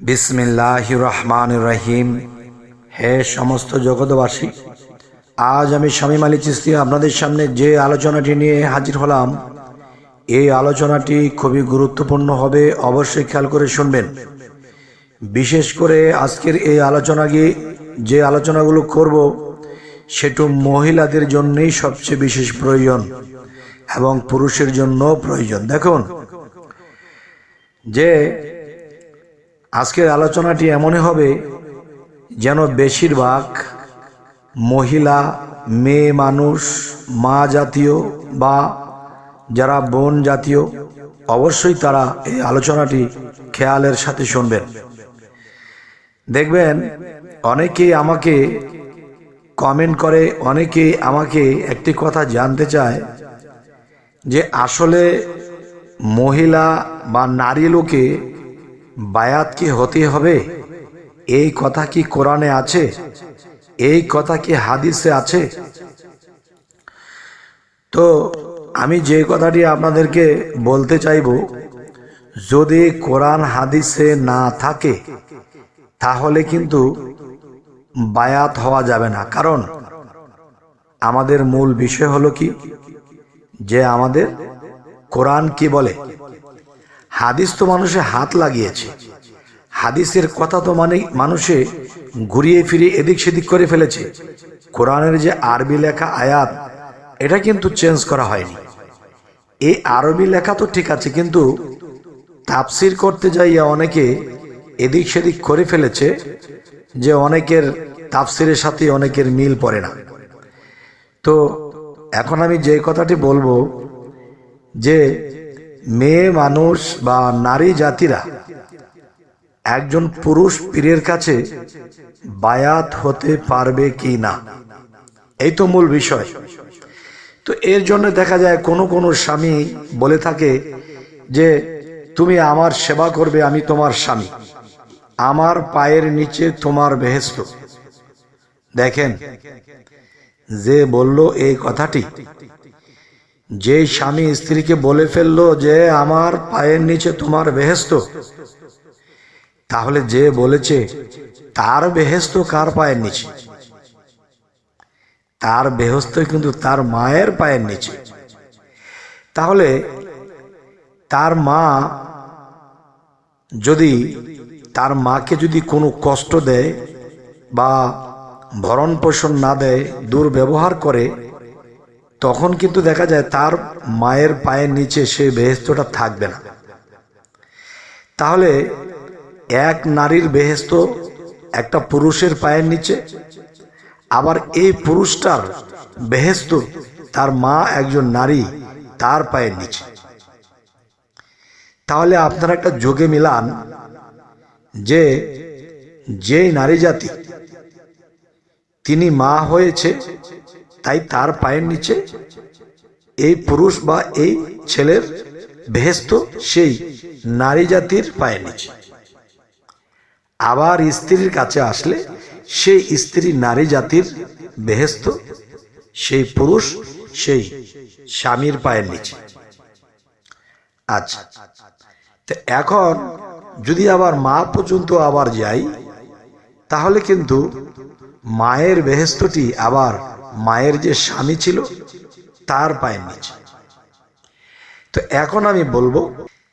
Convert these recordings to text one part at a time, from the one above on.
বিসমিল্লাহ রহমান রহিম। হে সমস্ত জগতবাসী আজ আমি স্বামী মালি চিস্তি আপনাদের সামনে যে আলোচনাটি নিয়ে হাজির হলাম, এই আলোচনাটি খুবই গুরুত্বপূর্ণ হবে, অবশ্যই খেয়াল করে শুনবেন। বিশেষ করে আজকের এই আলোচনা গিয়ে যে আলোচনাগুলো করব, সেটু মহিলাদের জন্যই সবচেয়ে বিশেষ প্রয়োজন এবং পুরুষের জন্য প্রয়োজন। দেখুন, যে আজকের আলোচনাটি এমনই হবে যেন বেশিরভাগ মহিলা, মেয়ে মানুষ, মা জাতীয় বা যারা বোন জাতীয়, অবশ্যই তারা এই আলোচনাটি খেয়ালের সাথে শুনবেন। দেখবেন, অনেকেই আমাকে কমেন্ট করে, অনেকেই আমাকে একটি কথা জানতে চায় যে আসলে মহিলা বা নারী লোকে বায়াত কি হতে হবে? এই কথা কি কোরআনে আছে? এই কথা কি হাদিসে আছে? তো আমি যে কথাটি আপনাদেরকে বলতে চাইব, যদি কোরআন হাদিসে না থাকে, তাহলে কিন্তু বায়াত হওয়া যাবে না। কারণ আমাদের মূল বিষয় হলো কি? যে আমাদের কোরআন কি বলে? হাদিস তো মানুষে হাত লাগিয়েছে। হাদিসের কথা তো মানে মানুষে ঘুরিয়ে ফিরিয়ে এদিক সেদিক করে ফেলেছে। কোরআনের যে আরবি লেখা আয়াত, এটা কিন্তু চেঞ্জ করা হয়নি। এই আরবি লেখা তো ঠিক আছে, কিন্তু তাফসির করতে যাইয়া অনেকে এদিক সেদিক করে ফেলেছে যে অনেকের তাফসিরের সাথে অনেকের মিল পড়ে না। তো এখন আমি যে কথাটি বলব যে মেয়ে মানুষ বা নারী জাতিরা, একজন পুরুষ পীরের কাছে বায়াত হতে পারবে কি না? এই তো মূল বিষয়। তো এর জন্য দেখা যায় কোনো কোনো স্বামী বলে থাকে যে, তুমি আমার সেবা করবে, আমি তোমার স্বামী। আমার পায়ের নিচে তোমার বেহেস্ত দেখেন, যে বলল এই কথাটি যে স্বামী স্ত্রীকে বলে ফেলল যে আমার পায়ের নিচে তোমার বেহেস্ত তাহলে যে বলেছে, তার বেহেস্ত কার পায়ের নিচে? তার বেহস্ত কিন্তু তার মায়ের পায়ের নিচে। তাহলে তার মা যদি, তার মাকে যদি কোনো কষ্ট দেয় বা ভরণ পোষণ না দেয়, দুর্ব্যবহার করে তখন কিন্তু দেখা যায় তার মায়ের পায়ের নিচে সেই বেহেস্তটা থাকবে না। তাহলে এক নারীর বেহেস্ত একটা পুরুষের পায়ের নিচে, আবার এই পুরুষটার বেহেস্ত তার মা একজন নারী তার পায়ের নিচে। তাহলে আপনারা একটা যোগে মিলান যে যে নারী জাতি, তিনি মা হয়েছে তাই তার পায়ের নিচে এই পুরুষ বা এই ছেলের বেহেস্ত সেই নারী জাতির পায়ের নিচে। আবার স্ত্রীর কাছে আসলে সেই স্ত্রী নারী জাতির বেহেস্ত সেই পুরুষ সেই স্বামীর পায়ের নিচে। আচ্ছা তো এখন যদি আবার মা পর্যন্ত আবার যাই তাহলে কিন্তু মায়ের বেহেস্তটি আবার মায়ের যে স্বামী ছিল, তার পায়ের নিচে। তো এখন আমি বলব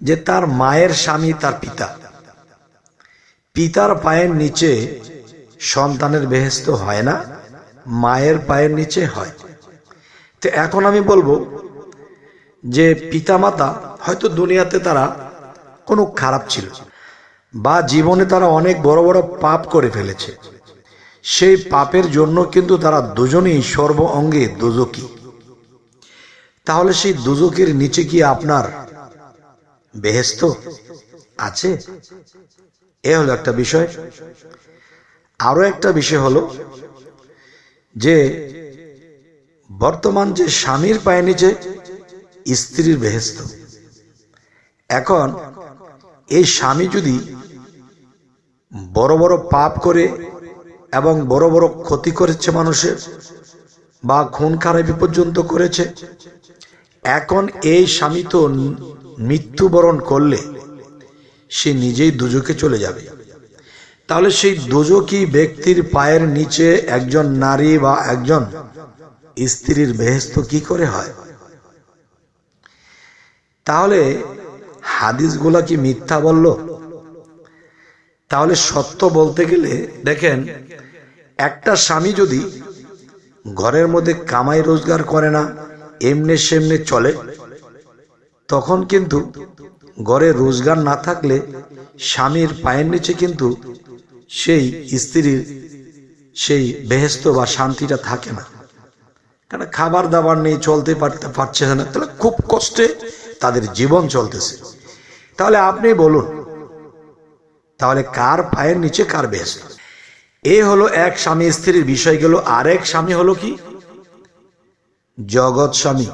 যে তার মায়ের স্বামী তার পিতা। পিতার পায়ের নিচে সন্তানের বেহেস্ত হয় না, মায়ের পায়ের নিচে হয়। তো এখন আমি বলব যে পিতামাতা হয়তো দুনিয়াতে তারা কোনো খারাপ ছিল, বা জীবনে তারা অনেক বড় বড় পাপ করে ফেলেছে। সেই পাপের জন্য কিন্তু তারা দুজনেই সর্ব অঙ্গে দুজকি। তাহলে সেই দুজকের নিচে কি আপনার বেহেস্ত আছে? এ হলো একটা বিষয়। আরও একটা বিষয় হলো যে, বর্তমান যে স্বামীর পায়ে নিচে স্ত্রীর বেহেস্ত এখন এই স্বামী যদি বড় বড় পাপ করে এবং বড় বড় ক্ষতি করেছে মানুষের বা খুন খারাপি পর্যন্ত করেছে। এখন এই স্বামী তো মৃত্যুবরণ করলে সে নিজেই দুজকে চলে যাবে। তাহলে সেই দোজকি ব্যক্তির পায়ের নিচে একজন নারী বা একজন স্ত্রীর বেহেস্ত কি করে হয়? তাহলে হাদিসগুলা কি মিথ্যা বলল? তাহলে সত্য বলতে গেলে দেখেন একটা স্বামী যদি ঘরের মধ্যে কামাই রোজগার করে না, এমনে সেমনে চলে, তখন কিন্তু ঘরে রোজগার না থাকলে স্বামীর পায়ের নিচে কিন্তু সেই স্ত্রীর সেই বেহেস্ত বা শান্তিটা থাকে না। কেন খাবার দাবার নেই, চলতে পারতে পারছে না, তাহলে খুব কষ্টে তাদের জীবন চলতেছে। তাহলে আপনি বলুন, তাহলে কার পায়ের নিচে কার বেহেস্ত এ হলো এক স্বামী স্ত্রীর বিষয় গেল, আরেক স্বামী হলো কি? জগৎ স্বামী।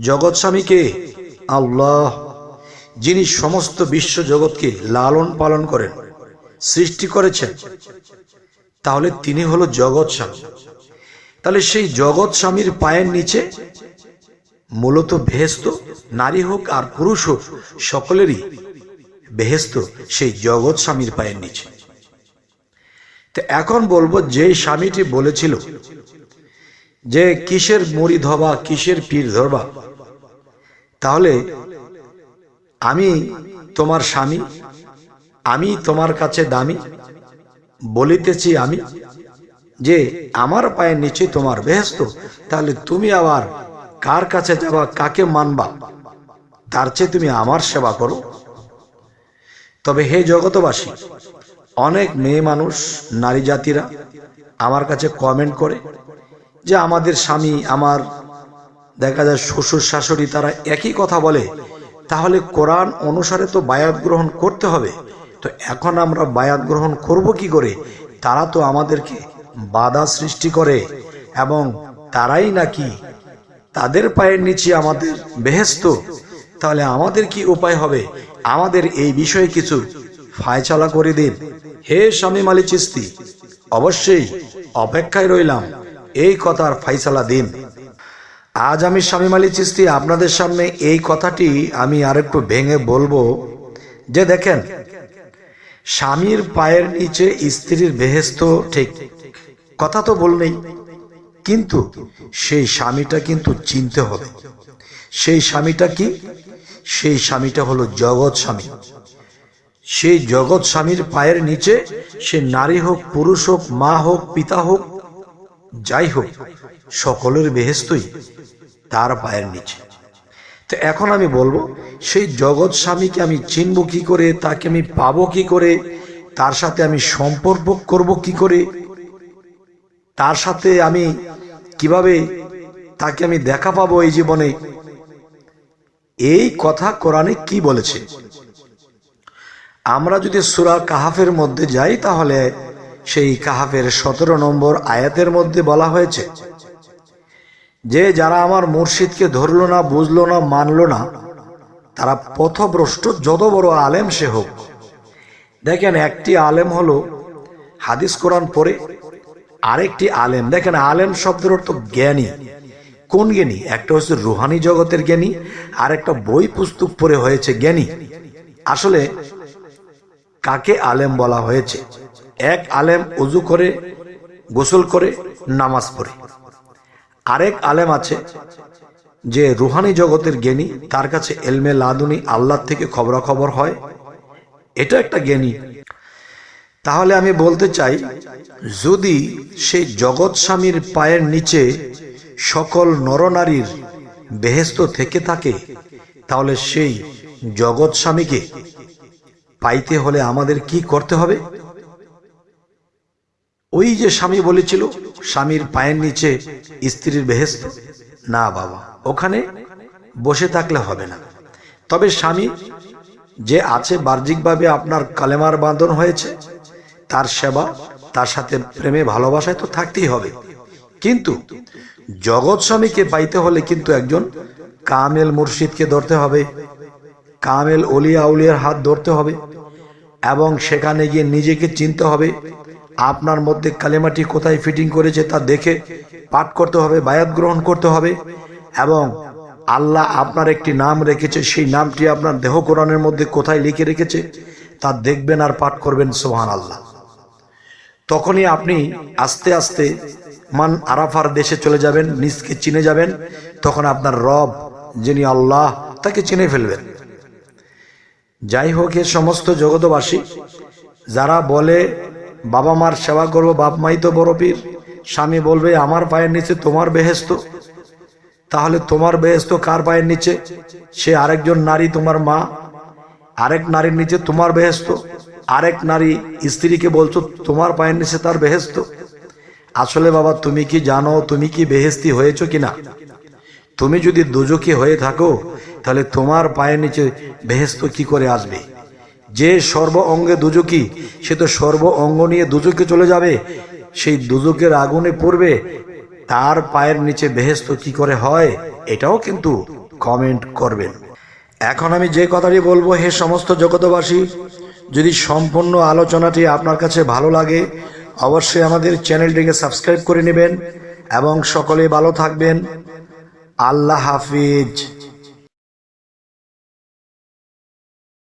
জগৎ স্বামী কে? আল্লাহ। যিনি সমস্ত বিশ্ব জগৎকে লালন পালন করেন, সৃষ্টি করেছেন। তাহলে তিনি হলো জগৎ স্বামী। তাহলে সেই জগৎ স্বামীর পায়ের নিচে মূলত বেহেস্ত নারী হোক আর পুরুষ হোক, সকলেরই বেহেস্ত সেই জগৎ স্বামীর পায়ের নিচে। তো এখন বলব যে স্বামীটি বলেছিল যে কিসের মরি ধবা, কিসের পীর ধরবা, তাহলে আমি তোমার স্বামী, আমি তোমার কাছে দামি, বলিতেছি আমি যে আমার পায়ের নিচে তোমার বেহস্ত তাহলে তুমি আবার কার কাছে যাবা, কাকে মানবা? তার চেয়ে তুমি আমার সেবা করো। তবে হে জগতবাসী অনেক মেয়ে মানুষ, নারী জাতিরা আমার কাছে কমেন্ট করে যে আমাদের স্বামী, আমার দেখা যায় শ্বশুর শাশুড়ি তারা একই কথা বলে। তাহলে কোরআন অনুসারে তো বায়াত গ্রহণ করতে হবে। তো এখন আমরা বায়াত গ্রহণ করব কি করে? তারা তো আমাদেরকে বাধা সৃষ্টি করে এবং তারাই নাকি তাদের পায়ের নিচে আমাদের বেহেস্ত তাহলে আমাদের কি উপায় হবে? আমাদের এই বিষয়ে কিছু ফায়চালা করে দিন। হে স্বামী মালি চিস্তি অবশ্যই অপেক্ষায় রইলাম। এই কথার ফাইসালা দিন। আজ আমি স্বামী মালি চিস্তি আপনাদের সামনে এই কথাটি আমি আরেকটু ভেঙে বলব। যে দেখেন, স্বামীর পায়ের নিচে স্ত্রীর বেহেস্ত ঠিক, কথা তো বললেই। কিন্তু সেই স্বামীটা কিন্তু চিনতে হবে। সেই স্বামীটা কি? সেই স্বামীটা হলো জগৎ স্বামী। সেই জগৎ স্বামীর পায়ের নিচে সে নারী হোক, পুরুষ হোক, মা হোক, পিতা হোক, যাই হোক, সকলের বেহেস্তই তার পায়ের নিচে। তো এখন আমি বলব, সেই জগৎ স্বামীকে আমি চিনব কি করে, তাকে আমি পাবো কি করে, তার সাথে আমি সম্পর্ক করব কি করে, তার সাথে আমি কীভাবে তাকে আমি দেখা পাবো এই জীবনে, এই কথা কোরআনে কি বলেছে? আমরা যদি সুরা কাহাফের মধ্যে যাই, তাহলে সেই কাহাফের সতেরো নম্বর আয়াতের মধ্যে বলা হয়েছে, যে যারা আমার মুর্শিদকে ধরলো না, বুঝলো না, মানলো না, তারা পথভ্রষ্ট, যত বড় আলেম সে হোক। দেখেন, একটি আলেম হলো হাদিস কোরআন পরে আরেকটি আলেম, দেখেন, আলেম শব্দের অর্থ জ্ঞানী। কোন জ্ঞানী? একটা হচ্ছে রুহানি জগতের জ্ঞানী আর একটা বই পুস্তক পড়ে হয়েছে জ্ঞানী। আসলে কাকে আলেম বলা হয়েছে? এক আলেম উজু করে, গোসল করে, নামাজ পড়ে। আরেক আলেম আছে যে রুহানি জগতের জ্ঞানী, তার কাছে এলমে লাদুনি আল্লাহ থেকে খবরাখবর হয়। এটা একটা জ্ঞানী। তাহলে আমি বলতে চাই, যদি সেই জগৎ স্বামীর পায়ের নিচে সকল নরনারীর বেহেস্ত থেকে থাকে, তাহলে সেই জগৎ স্বামীকে পাইতে হলে আমাদের কি করতে হবে? ওই যে স্বামী বলেছিল, স্বামীর পায়ের নিচে স্ত্রীর বেহেস্ত না বাবা, ওখানে বসে থাকলে হবে না। তবে স্বামী যে আছে বাহ্যিকভাবে আপনার কালেমার বাঁধন হয়েছে, তার সেবা, তার সাথে প্রেমে ভালোবাসায় তো থাকতেই হবে। কিন্তু জগৎ স্বামীকে পাইতে হলে কিন্তু একজন কামেল মুর্শিদকে ধরতে হবে। কামেল অলিয়া উলিয়ার হাত ধরতে হবে এবং সেখানে গিয়ে নিজেকে চিনতে হবে, আপনার মধ্যে কালেমাটি কোথায় ফিটিং করেছে তা দেখে পাঠ করতে হবে, বায়াত গ্রহণ করতে হবে এবং আল্লাহ আপনার একটি নাম রেখেছে, সেই নামটি আপনার দেহ কোরআনের মধ্যে কোথায় লিখে রেখেছে তা দেখবেন আর পাঠ করবেন সোহান আল্লাহ তখনই আপনি আস্তে আস্তে মান আরাফার দেশে চলে যাবেন, নিজকে চিনে যাবেন, তখন আপনার রব, যিনি আল্লাহ, তাকে চিনে ফেলবেন। যাই হোক, এ সমস্ত জগতবাসী যারা বলে, বাবা মার সেবা করব, বাপ মাই তো বড় পীর। স্বামী বলবে, আমার পায়ের নিচে তোমার বেহেস্ত তাহলে তোমার বেহেস্ত কার পায়ের নিচে? সে আরেকজন নারী তোমার মা। আরেক নারীর নিচে তোমার বেহেস্ত আরেক নারী স্ত্রীকে বলছো, তোমার পায়ের নিচে তার বেহেস্ত আসলে বাবা, তুমি কি জানো, তুমি কি বেহেস্তি হয়েছো কিনা? তুমি যদি দুজকি হয়ে থাকো, তাহলে তোমার পায়ের নিচে বেহেস্ত কি করে আসবে? যে সর্ব অঙ্গে দুজকি, সে তো সর্ব অঙ্গ নিয়ে দুজকে চলে যাবে। সেই দুজকের আগুনে পড়বে, তার পায়ের নিচে বেহেস্ত কি করে হয়, এটাও কিন্তু কমেন্ট করবেন। এখন আমি যে কথাটি বলব, হে সমস্ত জগতবাসী যদি সম্পূর্ণ আলোচনাটি আপনার কাছে ভালো লাগে, অবশ্যই আমাদের চ্যানেলটিকে সাবস্ক্রাইব করে নেবেন এবং সকলে ভালো থাকবেন। আল্লাহ হাফিজ।